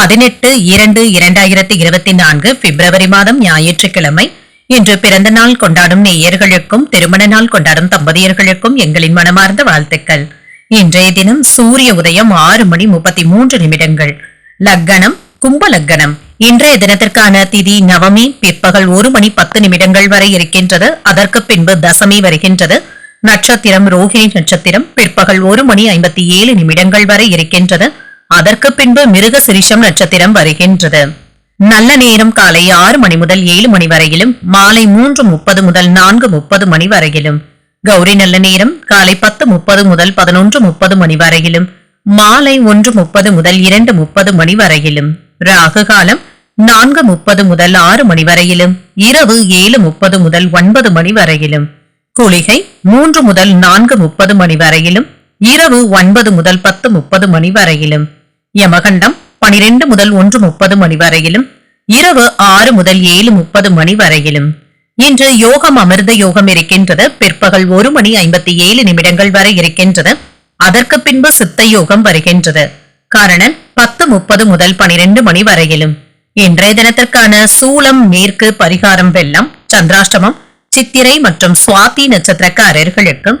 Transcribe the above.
பதினெட்டு இரண்டு இரண்டாயிரத்தி இருபத்தி நான்கு பிப்ரவரி மாதம் ஞாயிற்றுக்கிழமை. இன்று பிறந்த நாள் கொண்டாடும் நேயர்களுக்கும் திருமண நாள் கொண்டாடும் தம்பதியர்களுக்கும் எங்களின் மனமார்ந்த வாழ்த்துக்கள். இன்றைய தினம் சூரிய உதயம் ஆறு மணி முப்பத்தி மூன்று நிமிடங்கள். லக்கணம் கும்ப லக்கணம். இன்றைய தினத்திற்கான திதி நவமி பிற்பகல் ஒரு மணி பத்து நிமிடங்கள் வரை இருக்கின்றது. அதற்கு பின்பு தசமி வருகின்றது. நட்சத்திரம் ரோஹிணி நட்சத்திரம் பிற்பகல் ஒரு மணி ஐம்பத்தி ஏழு நிமிடங்கள் வரை இருக்கின்றது. அதற்கு பின்பு மிருக சிரிஷம் நட்சத்திரம் வருகின்றது. நல்ல நேரம் காலை ஆறு மணி முதல் ஏழு மணி வரையிலும் மாலை மூன்று முப்பது முதல் நான்கு முப்பது மணி வரையிலும் கௌரி நல்ல நேரம் காலை பத்து முப்பது முதல் பதினொன்று முப்பது மணி வரையிலும் மாலை ஒன்று முப்பது முதல் இரண்டு முப்பது மணி வரையிலும் ராகு காலம் நான்கு முப்பது முதல் ஆறு மணி வரையிலும் இரவு ஏழு முப்பது முதல் ஒன்பது மணி வரையிலும் குளிகை மூன்று முதல் நான்கு முப்பது மணி வரையிலும் இரவு ஒன்பது முதல் பத்து முப்பது மணி வரையிலும் யமகண்டம் பனிரெண்டு முதல் ஒன்று முப்பது மணி வரையிலும் இரவு ஆறு முதல் ஏழு முப்பது மணி வரையிலும். இன்று யோகம் அமிர்த யோகம் இருக்கின்றது. பிற்பகல் ஒரு மணி ஐம்பத்தி ஏழு நிமிடங்கள் வரை இருக்கின்றது. அதற்கு பின்பு சித்த யோகம் வருகின்றது. காரணம் பத்து முப்பது முதல் பனிரெண்டு மணி வரையிலும். இன்றைய தினத்திற்கான சூளம் மேற்கு பரிகாரம் வெள்ளம் சந்திராஷ்டமம் சித்திரை மற்றும் சுவாதி நட்சத்திரக்காரர்களுக்கும்